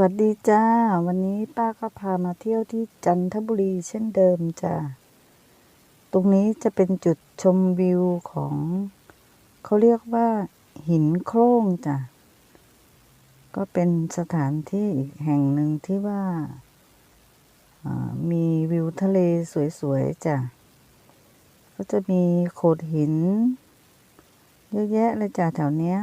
วัสดีจ้า วันนี้ป้าก็พามาเที่ยวที่จันทบุรีเช่นเดิมจ้าตรงนี้จะเป็นจุดชมวิวของ เขาเรียกว่า หินโคร่งจ้ะก็เป็นสถานที่อีกแห่งหนึ่งที่ว่าามีวิวทะเลสวยๆจ้ะก็จะมีโขดหิน เยอะแยะเลยจ้ะแถวเนี้ย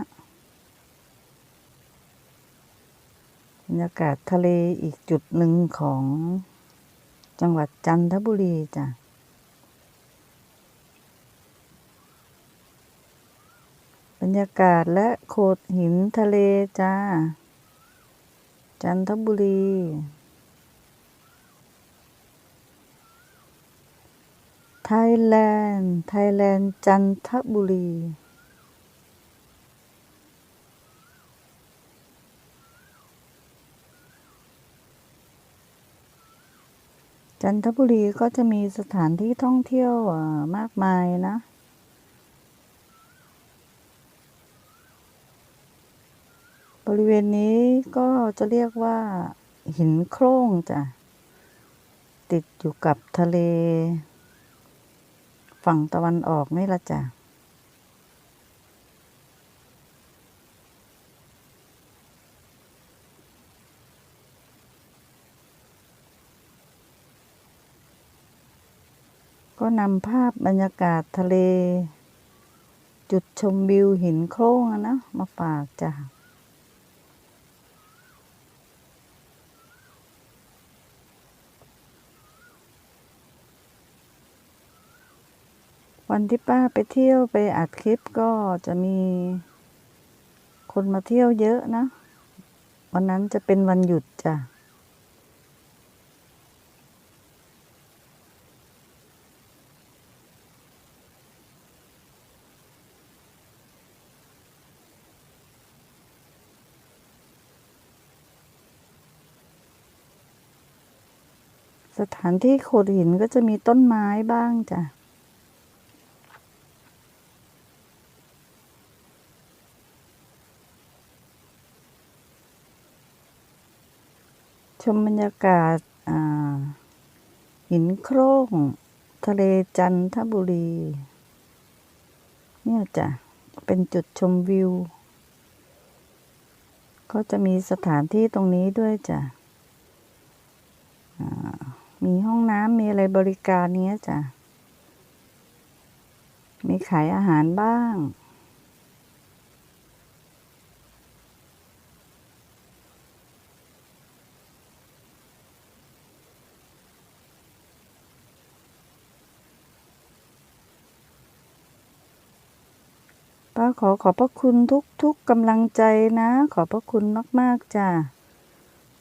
รรยากาศทะเลอีกจุดหนึ่งของจังหวัดจันทบุรีจ้ะ บรรยากาศและโขดหินทะเลจ้า จันทบุรี ไทยแลนด์ ไทยแลนด์ จันทบุรี จันทบุรีก็จะมีสถานที่ท่องเที่ยวมากมายนะ บริเวณนี้ก็จะเรียกว่า หินโคร่งจ้ะ ติดอยู่กับทะเล ฝั่งตะวันออกนี่ละจ้ะ ก็นำภาพบรรยากาศทะเล จุดชมวิวหินโคร่งนะ มาฝากจ้ะวันที่ป้าไปเที่ยวไปอัดคลิปก็จะมีคนมาเที่ยวเยอะนะ วันนั้นจะเป็นวันหยุดจ้ะ สถานที่โขดหินก็จะมีต้นไม้บ้างจ้ะชมบรรยากาศอ่าหินโคร่ง ทะเลจันทบุรี เนี่ยจ้ะ เป็นจุดชมวิว ก็จะมีสถานที่ตรงนี้ด้วยจ้ะ มีห้องน้ำมีอะไรบริการเนี้ยจ้ะ มีขายอาหารบ้าง ป้าขอขอบพระคุณทุกทุกๆกำลังใจนะ ขอบพระคุณมาก ๆ จ้ะ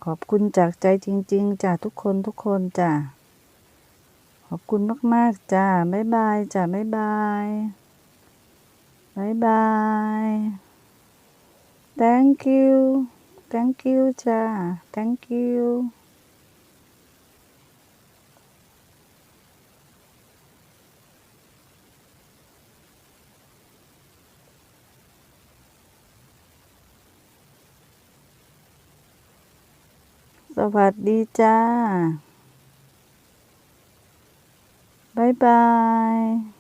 ขอบคุณจากใจจริง ๆจ้ะทุกคนทุกคนจ้ะขอบคุณมาก ๆจ้ะบ๊ายบายจ้ะบ๊ายบายบ๊ายบาย thank you thank you จ้ะ thank you สวัสดีจ้า บ๊ายบาย